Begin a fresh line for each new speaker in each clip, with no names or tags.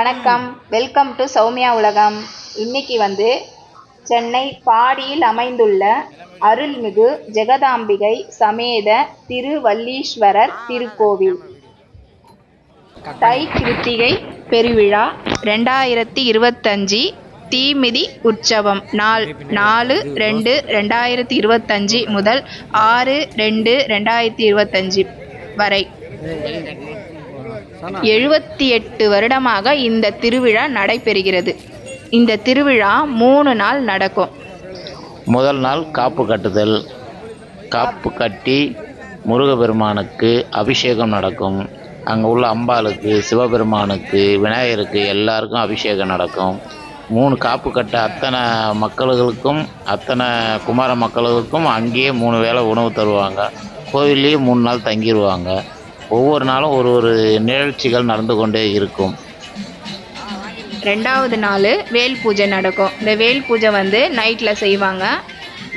வணக்கம். Welcome to Soumya உலகம். இன்னைக்கு வந்து சென்னை பாடியில் அமைந்துள்ள அருள்மிகு ஜெகதாம்பிகை சமேத திருவல்லீஸ்வரர் திருக்கோவில். தை கிருத்திகை பெருவிழா ரெண்டாயிரத்தி இருபத்தஞ்சி தீமிதி உற்சவம். நாள் நாலு ரெண்டு ரெண்டாயிரத்தி இருபத்தஞ்சி முதல் ஆறு ரெண்டு ரெண்டாயிரத்தி இருபத்தஞ்சி வரை. எழுபத்தி எட்டு வருடமாக இந்த திருவிழா நடைபெறுகிறது. இந்த திருவிழா மூணு நாள் நடக்கும்.
முதல் நாள் காப்பு கட்டுதல். காப்பு கட்டி முருகப்பெருமானுக்கு அபிஷேகம் நடக்கும். அங்கே உள்ள அம்பாளுக்கு சிவபெருமானுக்கு விநாயகருக்கு எல்லாருக்கும் அபிஷேகம் நடக்கும். மூணு காப்பு கட்ட அத்தனை மக்களுக்கும் அத்தனை குமார மக்களுக்கும் அங்கேயே மூணு வேளை உணவு தருவாங்க. கோவில்லையே மூணு நாள் தங்கிடுவாங்க ஒவ்வொரு நாளும் ஒரு ஒரு நிகழ்ச்சிகள் நடந்து கொண்டே இருக்கும்.
ரெண்டாவது நாள் வேல் பூஜை நடக்கும். இந்த வேல் பூஜை வந்து நைட்டில் செய்வாங்க.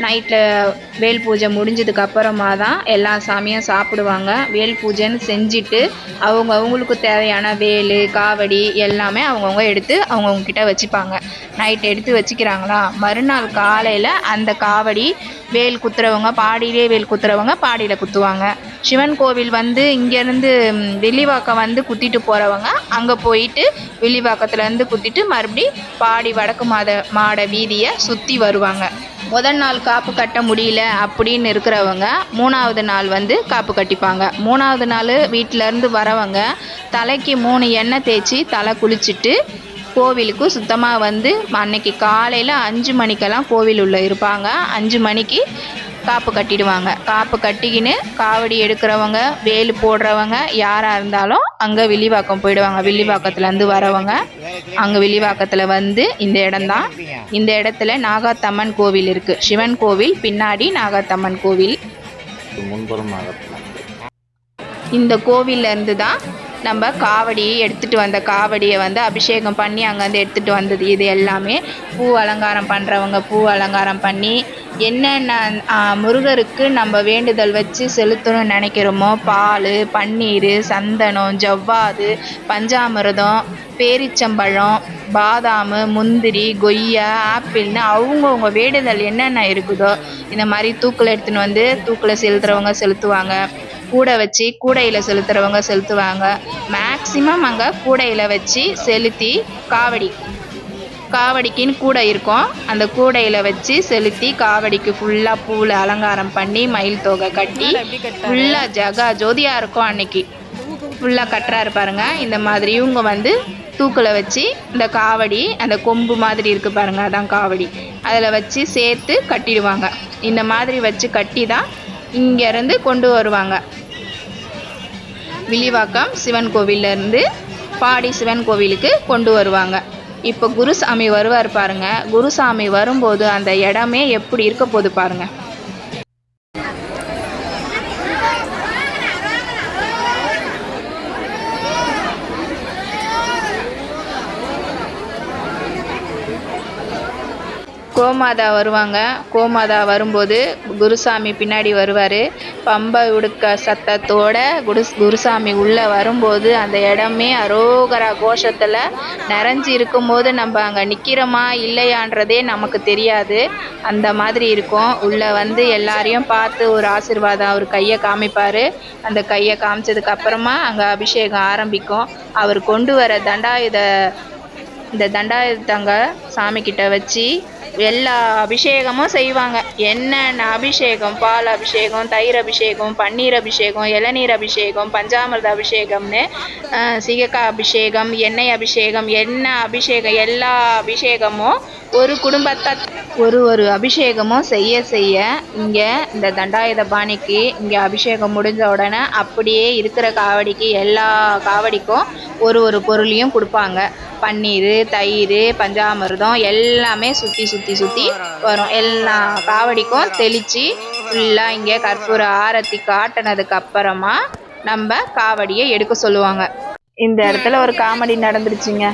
நைட்டில் வேல் பூஜை முடிஞ்சதுக்கு அப்புறமா தான் எல்லா சாமியும் சாப்பிடுவாங்க. வேல் பூஜைன்னு செஞ்சுட்டு அவங்க அவங்களுக்கு தேவையான வேல் காவடி எல்லாமே அவங்கவுங்க எடுத்து அவங்கவுங்க கிட்ட வச்சுப்பாங்க. நைட் எடுத்து வச்சுக்கிறாங்களா? மறுநாள் காலையில் அந்த காவடி வேல் குத்துறவங்க பாடியிலே வேல் குத்துறவங்க பாடியில் குத்துவாங்க. சிவன் கோவில் வந்து இங்கேருந்து வில்லிவாக்கம் வந்து குத்திட்டு போகிறவங்க அங்கே போயிட்டு வில்லிவாக்கத்துலேருந்து குத்திட்டு மறுபடி பாடி வடக்கு மாத மாட வீதியை சுற்றி வருவாங்க. முதல் நாள் காப்பு கட்ட முடியல அப்படின்னு இருக்கிறவங்க மூணாவது நாள் வந்து காப்பு கட்டிப்பாங்க. மூணாவது நாள் வீட்டிலேருந்து வரவங்க தலைக்கு மூணு எண்ணெய் தேய்ச்சி தலை குளிச்சுட்டு கோவிலுக்கு சுத்தமாக வந்து அன்னைக்கு காலையில் அஞ்சு மணிக்கெல்லாம் கோவில் உள்ளே இருப்பாங்க. அஞ்சு மணிக்கு காப்பு கட்டிடுவாங்க. காப்பு கட்டிக்கின்னு காவடி எடுக்கிறவங்க வேலு போடுறவங்க யாராக இருந்தாலும் அங்கே வில்லிவாக்கம் போயிடுவாங்க. வில்லிவாக்கத்துலேருந்து வரவங்க அங்கே வில்லிவாக்கத்தில் வந்து இந்த இடம்தான். இந்த இடத்துல நாகாத்தம்மன் கோவில் இருக்குது சிவன் கோவில் பின்னாடி நாகாத்தம்மன் கோவில்.
முன்புறம்
இந்த கோவில்ல இருந்து தான் நம்ம காவடி எடுத்துகிட்டு வந்த காவடியை வந்து அபிஷேகம் பண்ணி அங்கேருந்து எடுத்துகிட்டு வந்தது. இது எல்லாமே பூ அலங்காரம் பண்ணுறவங்க பூ அலங்காரம் பண்ணி என்னென்ன முருகருக்கு நம்ம வேண்டுதல் வச்சு செலுத்தணும்னு நினைக்கிறோமோ பால் பன்னீர் சந்தனம் ஜவ்வாது பஞ்சாமிரதம் பேரிச்சம்பழம் பாதாம் முந்திரி கொய்யா ஆப்பிள்னு அவங்கவுங்க வேண்டுதல் என்னென்ன இருக்குதோ இந்த மாதிரி தூக்கில் எடுத்துன்னு வந்து தூக்கில் செலுத்துகிறவங்க செலுத்துவாங்க. கூடை வச்சு கூடையில் செலுத்துறவங்க செலுத்துவாங்க. மேக்ஸிமம் அங்கே கூடையில் வச்சு செலுத்தி காவடி காவடிக்குன்னு கூடை இருக்கும். அந்த கூடையில் வச்சு செலுத்தி காவடிக்கு ஃபுல்லாக பூவில் அலங்காரம் பண்ணி மயில் தொகை கட்டி ஃபுல்லாக ஜகா ஜோதியாக இருக்கும் அன்னைக்கு. ஃபுல்லாக கட்டுறாரு பாருங்க. இந்த மாதிரி இவங்க வந்து தூக்கில் வச்சு இந்த காவடி அந்த கொம்பு மாதிரி இருக்குது பாருங்க அதான் காவடி. அதில் வச்சு சேர்த்து கட்டிடுவாங்க. இந்த மாதிரி வச்சு கட்டி தான் இங்கேருந்து கொண்டு வருவாங்க. வில்லிவாக்கம் சிவன் கோவிலேருந்து பாடி சிவன் கோவிலுக்கு கொண்டு வருவாங்க. இப்போ குருசாமி வருவார் பாருங்கள் குருசாமி வரும்போது அந்த இடமே எப்படி இருக்க போகுது பாருங்கள் கோமாதா வருவாங்க. கோமாதா வரும்போது குருசாமி பின்னாடி வருவார். பம்பை உடுக்க சத்தத்தோட குரு குருசாமி உள்ளே வரும்போது அந்த இடமே அரோகரா கோஷத்தில் நிறைஞ்சு இருக்கும்போது நம்ம அங்கே நிற்கிறோமா இல்லையான்றதே நமக்கு தெரியாது. அந்த மாதிரி இருக்கும். உள்ளே வந்து எல்லாரையும் பார்த்து ஒரு ஆசீர்வாதம் அவர் கையை காமிப்பார். அந்த கையை காமிச்சதுக்கு அப்புறமா அங்கே அபிஷேகம் ஆரம்பிக்கும். அவர் கொண்டு வர தண்டாயுத இந்த தண்டாயுதங்க சாமி கிட்ட வச்சு எல்லா அபிஷேகமும் செய்வாங்க. என்னென்ன அபிஷேகம்? பால் அபிஷேகம் தயிர் அபிஷேகம் பன்னீர் அபிஷேகம் இளநீர் அபிஷேகம் பஞ்சாமிர்த அபிஷேகம்னு அஹ், சிகக்காய் அபிஷேகம் எண்ணெய் அபிஷேகம் என்ன அபிஷேகம்? எல்லா அபிஷேகமும் ஒரு குடும்பத்தை ஒரு ஒரு அபிஷேகமும் செய்ய செய்ய இங்கே இந்த தண்டாயுத பாணிக்கு இங்கே அபிஷேகம் முடிஞ்ச உடனே அப்படியே இருக்கிற காவடிக்கு எல்லா காவடிக்கும் ஒரு ஒரு பொருளையும் கொடுப்பாங்க. பன்னீர் தயிர் பஞ்சாமிர்தம் எல்லாமே சுற்றி சுற்றி சுற்றி வரும். எல்லா காவடிக்கும் தெளித்து ஃபுல்லாக இங்கே கற்பூர ஆரத்தி காட்டினதுக்கு அப்புறமா நம்ம காவடியை எடுக்க சொல்லுவாங்க. இந்த இடத்துல ஒரு காமெடி நடந்துருச்சுங்க.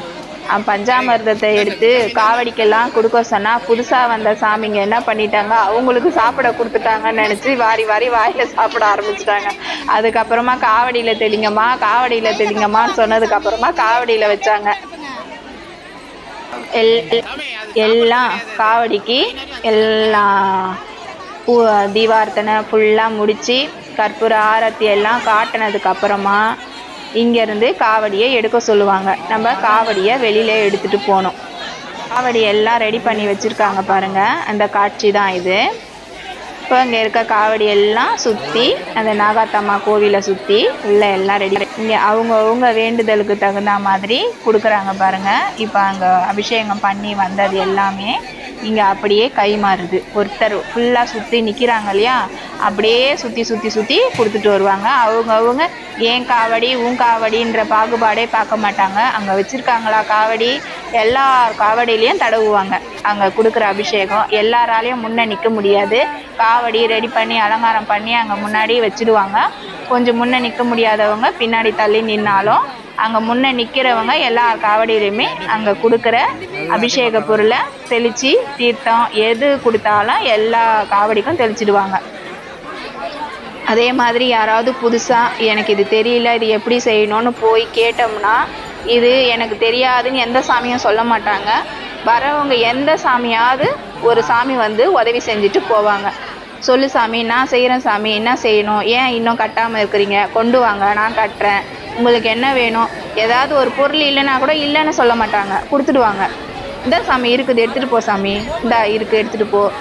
அஹ் பஞ்சாமிர்தத்தை எடுத்து காவடிக்கெல்லாம் கொடுக்க சொன்னா புதுசா வந்த சாமிங்க என்ன பண்ணிட்டாங்க? அவங்களுக்கு சாப்பிட கொடுத்துட்டாங்கன்னு நினைச்சு வாரி வாரி வாயில சாப்பிட ஆரம்பிச்சிட்டாங்க. அதுக்கப்புறமா காவடியில தெளிங்கம்மா காவடியில தெளிங்கம்மான்னு சொன்னதுக்கு அப்புறமா காவடியில வச்சாங்க. எல்லாம் காவடிக்கு எல்லாம் பூ தீபார்த்தனை ஃபுல்லாக முடித்து கற்பூர ஆரத்தி எல்லாம் காட்டினதுக்கு அப்புறமா இங்கேருந்து காவடியை எடுக்க சொல்லுவாங்க. நம்ம காவடியை வெளியில் எடுத்துகிட்டு போகணும். காவடி எல்லாம் ரெடி பண்ணி வச்சுருக்காங்க பாருங்கள் அந்த காட்சி தான் இது. இப்போ இங்கே இருக்க காவடி எல்லாம் சுற்றி அந்த நாகாத்தம்மா கோவிலை சுற்றி உள்ள எல்லாம் ரெடி இங்கே அவங்கவுங்க வேண்டுதலுக்கு தகுந்த மாதிரி கொடுக்குறாங்க பாருங்கள் இப்போ அங்கே அபிஷேகம் பண்ணி வந்தது எல்லாமே இங்கே அப்படியே கை மாறுது. ஒருத்தர் ஃபுல்லாக சுற்றி நிற்கிறாங்க இல்லையா? அப்படியே சுற்றி சுற்றி சுற்றி கொடுத்துட்டு வருவாங்க. அவங்கவுங்க ஏன் காவடி உன் காவடின்ற பாகுபாடே பார்க்க மாட்டாங்க. அங்கே வச்சுருக்காங்களா காவடி? எல்லா காவடியிலையும் தடவுவாங்க. அங்கே கொடுக்குற அபிஷேகம். எல்லாராலையும் முன்னே நிற்க முடியாது. காவடி ரெடி பண்ணி அலங்காரம் பண்ணி அங்கே முன்னாடி வச்சுடுவாங்க. கொஞ்சம் முன்னே நிற்க முடியாதவங்க பின்னாடி தள்ளி நின்னாலும் அங்கே முன்னே நிற்கிறவங்க எல்லா காவடியிலையுமே அங்கே கொடுக்குற அபிஷேக பொருளை தெளித்து தீர்த்தம் எது கொடுத்தாலும் எல்லா காவடிக்கும் தெளிச்சிடுவாங்க. அதே மாதிரி யாராவது புதுசாக எனக்கு இது தெரியல இது எப்படி செய்யணும்னு போய் கேட்டோம்னா இது எனக்கு தெரியாதுன்னு எந்த சாமியும் சொல்ல மாட்டாங்க. வரவங்க எந்த சாமியாவது ஒரு சாமி வந்து உதவி செஞ்சுட்டு போவாங்க. சொல்லு சாமி நான் செய்கிறேன் சாமி என்ன செய்யணும்? ஏன் இன்னும் கட்டாமல் இருக்கிறீங்க? கொண்டு வாங்க நான் கட்டுறேன். உங்களுக்கு என்ன வேணும்? ஏதாவது ஒரு பொருள் இல்லைன்னா கூட இல்லைன்னு சொல்ல மாட்டாங்க. கொடுத்துடுவாங்க. இந்த சாமி இருக்குது எடுத்துகிட்டு போ சாமி. இந்தா இருக்குது எடுத்துகிட்டு போ.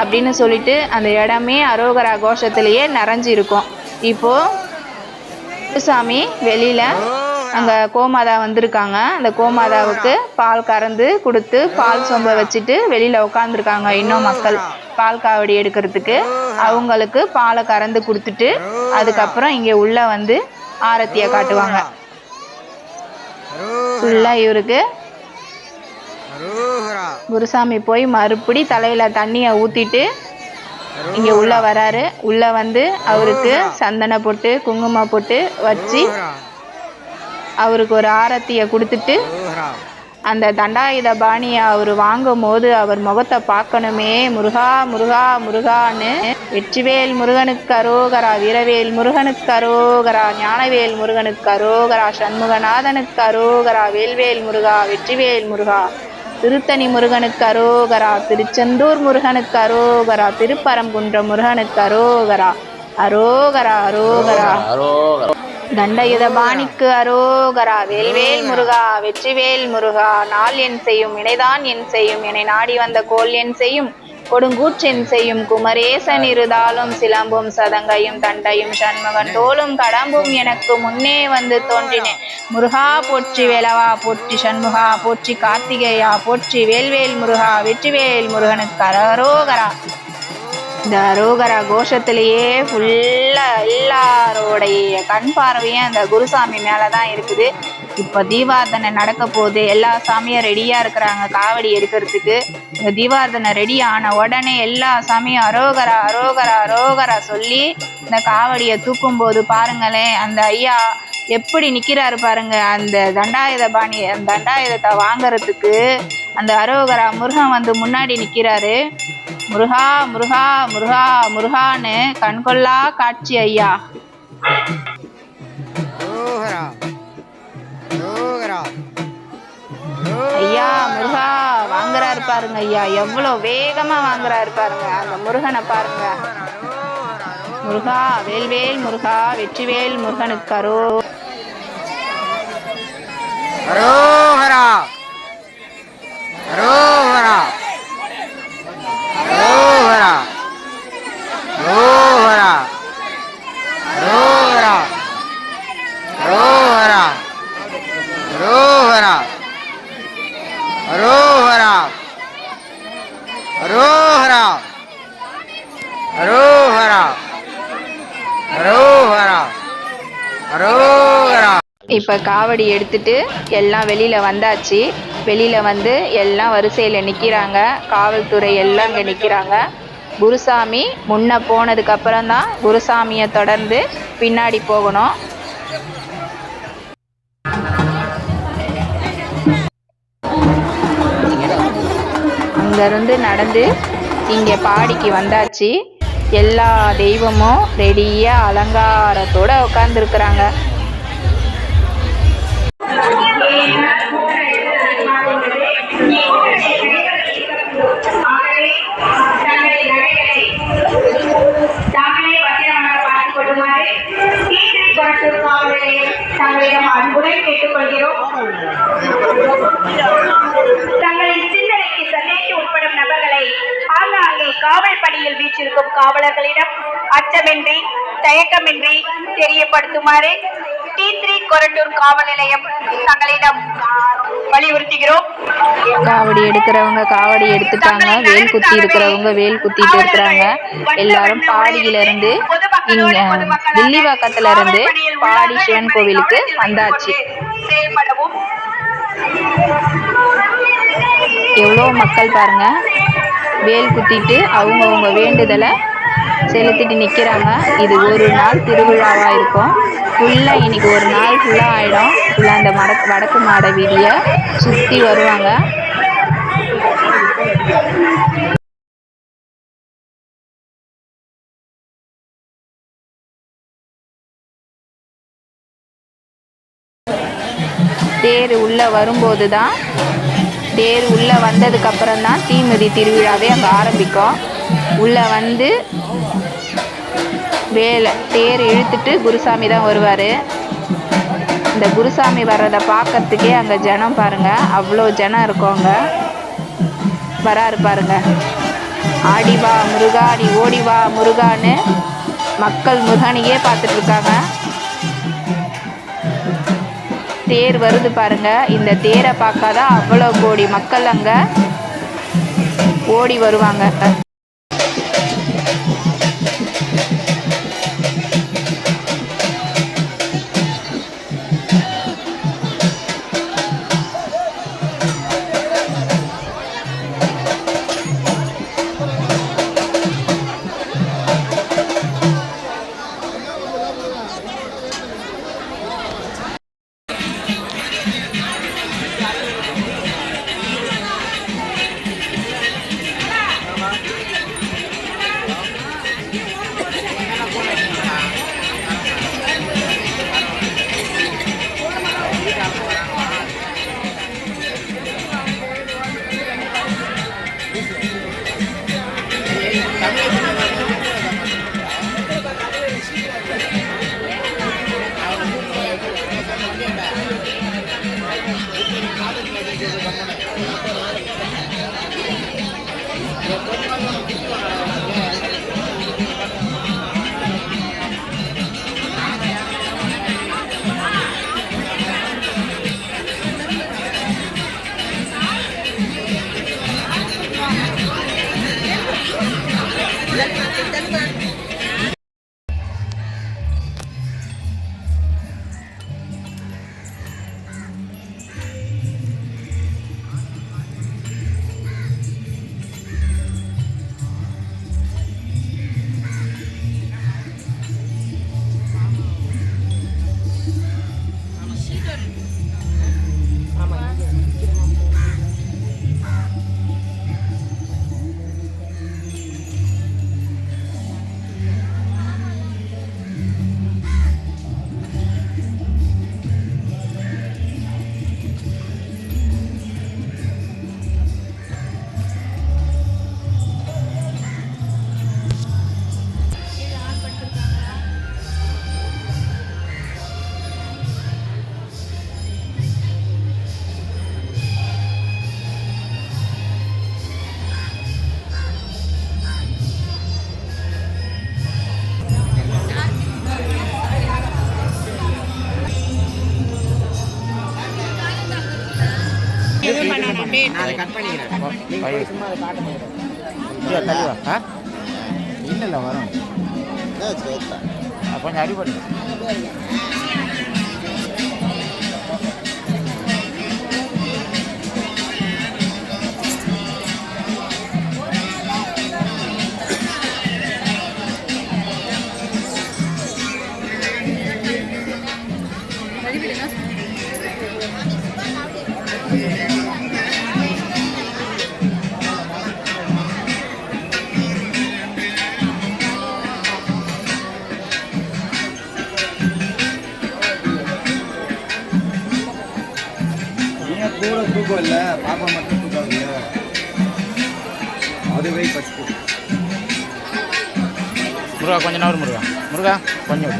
அப்படின்னு சொல்லிட்டு அந்த இடமே அரோகரா கோஷத்திலேயே நிறைஞ்சு இருக்கும் இப்போது சாமி வெளியில் அங்கே கோமாதா வந்திருக்காங்க. அந்த கோமாதாவுக்கு பால் கறந்து கொடுத்து பால் சொம்ப வச்சுட்டு வெளியில் உட்காந்துருக்காங்க இன்னும் மக்கள். பால் காவடி எடுக்கிறதுக்கு. அவங்களுக்கு பாலை கறந்து கொடுத்துட்டு அதுக்கப்புறம் இங்கே உள்ளே வந்து ஆரத்தியை காட்டுவாங்க. ஃபுல்லாக இவருக்கு குருசாமி போய் மறுபடி தலையில் தண்ணியை ஊற்றிட்டு இங்கே உள்ளே வராரு. உள்ளே வந்து அவருக்கு சந்தன போட்டு குங்குமம் போட்டு வச்சு அவருக்கு ஒரு ஆரத்தியை கொடுத்துட்டு அந்த தண்டாயுத பாணியை அவர் வாங்கும் போது அவர் முகத்தை பார்க்கணுமே. முருகா முருகா முருகான்னு. வெற்றிவேல் முருகனுக்கு அரோகரா வீரவேல் முருகனுக்கு அரோகரா ஞானவேல் முருகனுக்கு அரோகரா சண்முகநாதனுக்கு அரோகரா வேல்வேல் முருகா வெற்றிவேல் முருகா திருத்தணி முருகனுக்கு அரோகரா திருச்செந்தூர் முருகனுக்கு அரோகரா திருப்பரங்குன்றம் முருகனுக்கு அரோகரா. அரோகரா அரோகரா.
அரோகரா
தண்டயுத பாணிக்கு அரோகரா வேல்வேல் முருகா வெற்றிவேல் முருகா நாள் என் செய்யும் இணைதான் என் செய்யும் என்னை நாடி வந்த கோல் என் செய்யும் கொடுங்கூற்றென் செய்யும் குமரேசன் இருதாலும் சிலம்பும் சதங்கையும் தண்டையும் சண்முகன் தோளும் கடம்பும் எனக்கு முன்னே வந்து தோன்றினேன் முருகா போற்றி வேலவா போற்றி சண்முகா போற்றி கார்த்திகேயா போற்றி வேல்வேல் முருகா வெற்றிவேல் முருகனுக்கு அரோகரா. இந்த அரோகரா கோஷத்திலேயே ஃபுல்லாக எல்லாரோடைய கண் பார்வையும் அந்த குருசாமி மேலே தான் இருக்குது. இப்போ தீபார்த்தனை நடக்க போகுது. எல்லா சாமியும் ரெடியாக இருக்கிறாங்க. காவடி எடுக்கிறதுக்கு. இந்த தீபார்த்தனை ரெடி ஆன உடனே எல்லா சாமியும் அரோகரா அரோகரா அரோகரா சொல்லி இந்த காவடியை தூக்கும்போது பாருங்களேன் அந்த ஐயா எப்படி நிற்கிறாரு பாருங்க அந்த தண்டாயுத பாணி அந்த தண்டாயுதத்தை வாங்குறதுக்கு அந்த அரோகரா முருகன் வந்து முன்னாடி நிற்கிறாரு முருகா முருகா முருகா முருகான்னு கண்கொள்ளா காட்சி ஐயா. ஐயா முருகா வாங்குறாரு பாருங்க ஐயா. எவ்வளோ வேகமா வாங்குறாரு பாருங்க அந்த முருகனை பாருங்க. முருகா வேல்வேல் முருகா வெற்றிவேல் முருகனுக்கு
가롱하라 가롱
இப்போ காவடி எடுத்துட்டு எல்லாம் வெளியில் வந்தாச்சு. வெளியில் வந்து எல்லாம் வரிசையில் நிற்கிறாங்க காவல்துறை எல்லாம் இங்கே நிற்கிறாங்க குருசாமி முன்ன போனதுக்கப்புறம் தான் குருசாமியை தொடர்ந்து பின்னாடி போகணும். அங்கேருந்து நடந்து இங்கே பாடிக்கு வந்தாச்சு. எல்லா தெய்வமும் ரெடியாக அலங்காரத்தோடு உட்காந்துருக்குறாங்க
வீற்றிருக்கும் காவலர்களிடம் அச்சமின்றி தயக்கமின்றி தெரியப்படுத்துமாறு டி த்ரீ கொரட்டூர் காவல் நிலையம் தங்களிடம் வலியுறுத்துகிறோம்.
காவடி எடுக்கிறவங்க காவடி எடுத்துட்டாங்க. வேல் குத்தி இருக்கிறவங்க வேல் குத்திட்டு இருக்கிறாங்க. எல்லாரும் பாடியில இருந்து இங்க வில்லிவாக்கத்துல இருந்து பாடி சிவன் கோவிலுக்கு வந்தாச்சு. எவ்வளோ மக்கள் பாருங்க. வேல் குத்திட்டு அவங்கவுங்க வேண்டுதலை செலுத்திட்டு நிற்கிறாங்க இது ஒரு நாள் திருவிழாவாக இருக்கும். ஃபுல்லாக இன்னைக்கு ஒரு நாள் ஃபுல்லாக ஆகிடும் ஃபுல்லாக அந்த மட வடக்கு மாட வீதியை சுற்றி வருவாங்க. தேர் உள்ளே வரும்போது தான் தேர் உள்ளே வந்ததுக்கு அப்புறம் தான் தீமிதி திருவிழாவே அங்கே ஆரம்பிக்கும். உள்ளே வந்து வேலை தேர் இழுத்துட்டு குருசாமி தான் வருவார். இந்த குருசாமி வர்றதை பார்க்கறதுக்கே அங்கே ஜனம் பாருங்க அவ்வளோ ஜனம் இருக்கும் அங்கே. வராரு பாருங்க. ஆடி வா முருகா நீ ஓடி வா முருகான்னு மக்கள் முருகனையே பார்த்துட்ருக்காங்க தேர் வருது பாருங்க. இந்த தேரை பார்க்காதான் அவ்வளோ கோடி மக்கள் அங்கே ஓடி வருவாங்க.
பண்ணிக்கிறேன்
இல்லை இல்லை வரும். கொஞ்சம் அடிபடு
கூட தூக்கம் இல்லை. பாப்பா மட்டும் தூக்கம் இல்லை. அதுவே ஃபஸ்ட்டு
முருகா கொஞ்சம் நேரம் முருகா. முருகா கொஞ்சம்.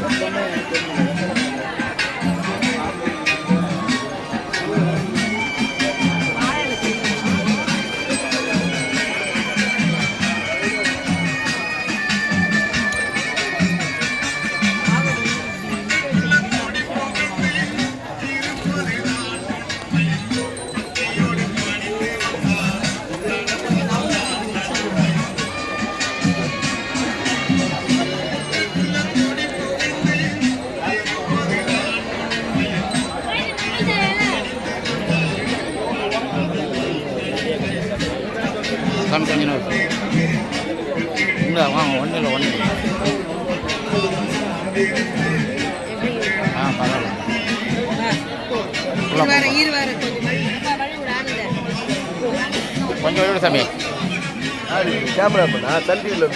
பண்ணா சன் டிவியில்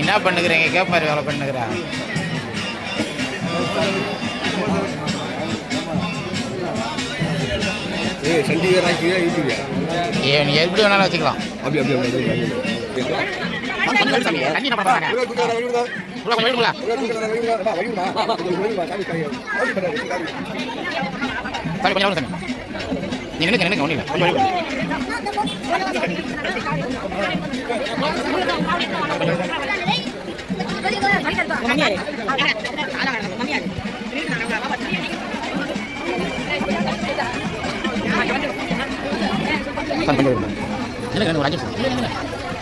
என்ன பண்ணுகிறீங்க? கேப்பாரு வேலை பண்ணுகிறா.
யூடியூபியா
ஏ நீ எப்படி வேணாலும் வச்சுக்கலாம்.
அப்படி அப்படி அப்படி
கொஞ்சம் விடு சாமி தண்ணி என்ன பண்ணுறாங்க உள்ள கொஞ்சம் விடுங்களா சாமி கொஞ்சம் விடு சாமி நீ நினைக்க நினைக்க ஒன்றும் இல்லை ஒரு அஞ்சு நிமிஷம்.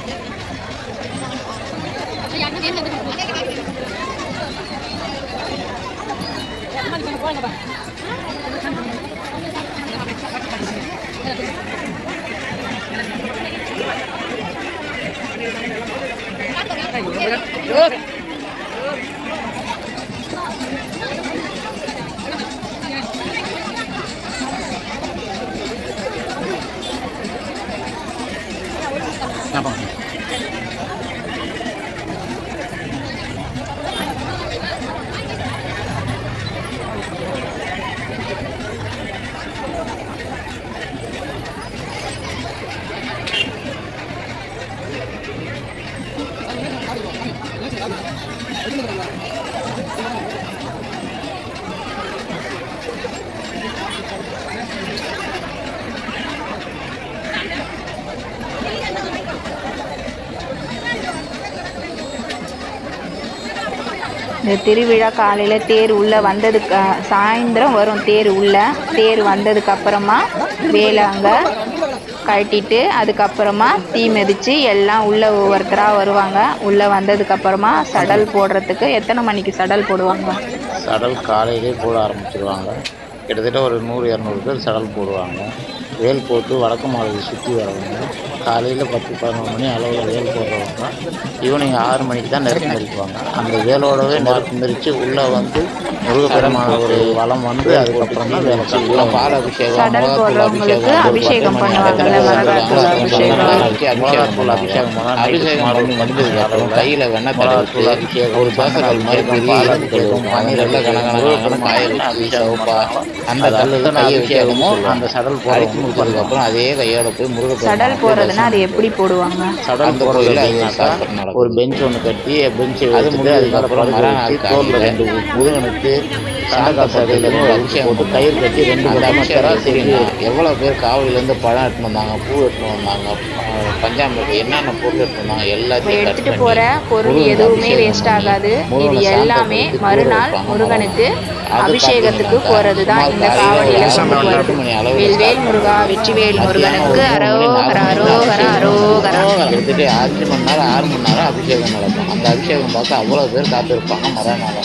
Được.
இந்த திருவிழா காலையில் தேர் உள்ளே வந்ததுக்கு சாயந்தரம் வரும் தேர் உள்ளே. தேர் வந்ததுக்கப்புறமா வேலை அங்கே கழட்டிட்டு அதுக்கப்புறமா தீ மிதித்து எல்லாம் உள்ளே ஒவ்வொருத்தராக வருவாங்க. உள்ளே வந்ததுக்கப்புறமா சடல் போடுறதுக்கு எத்தனை மணிக்கு சடல் போடுவாங்க?
சடல் காலையிலே போட ஆரம்பிச்சிருவாங்க. கிட்டத்தட்ட ஒரு நூறு இரநூறு பேர் சடல் போடுவாங்க. வேல் போட்டு வடக்கு மாலையை சுற்றி வரவங்க. காலையில் பத்து பதினொரு மணி அளவில் வேல் போடுறவங்க. ஈவினிங் ஆறு மணிக்கு தான் நெருப்பு மிதிக்குவாங்க அந்த வேலோடவே நெருப்பு மிதித்து உள்ளே வந்து முருகப்பெருமான ஒரு வளம் வந்து அதுக்கப்புறம் தான் வேலை செய்யும் பால் அபிஷேகம்
அபிஷேகம்
அபிஷேகம்
அபிஷேகம்.
அபிஷேகம். அபிஷேகம். அபிஷேகம் வந்ததுக்கு அப்புறம் கையில் வெண்ணெய் தடவிட்டு அபிஷேகம் ஒரு தோசைக்கல் மாதிரி பெரிய பன்னீர் எல்லாம் கணக்கான காய வச்சு சவுப்பா அந்த கல்லு கையை அபிஷேகமோ அந்த சடல் அடித்து முடிச்சதுக்கு அப்புறம் அதே கையோட போய் முருகப்பெருமான்
சடல் போடுறதுன்னா அது எப்படி போடுவாங்க?
சடல் போடுறதுனாக்கா ஒரு பெஞ்ச் ஒன்று கட்டி பெஞ்சை வச்சுட்டு அதுக்கப்புறம் தோலில் ரெண்டு முருகனுக்கு சாண்டகாசையிலேருந்து ஒரு அபிஷேகம் போட்டு கயிறு கட்டி ரெண்டு அபிஷேகம் சரி எவ்வளோ பேர் காவலிலேருந்து பழம் எடுத்துன்னு வந்தாங்க பூ எடுத்துன்னு வந்தாங்க பஞ்சாமிரதம் என்னென்ன பொருள் எடுத்துன்னு வந்தாங்க எல்லாத்தையும்
எடுத்துட்டு
பண்ணி
போற பொருள் எதுவுமே வேஸ்ட் ஆகாது. இது எல்லாமே மறுநாள். முருகனுக்கு அபிஷேகத்துக்கு போறது. தான் இந்த காவடியில வேல்வேல் முருகா வெற்றிவேல் முருகனுக்கு அரோகரா அரோகரா அரோகரா.
கிட்டத்தட்ட அஞ்சு மணி நேரம் ஆறு மணி நேரம் அபிஷேகம் நடக்கும். அந்த அபிஷேகம் பார்த்து அவ்வளோ பேர் காத்திருப்பாங்க மறுநாள்.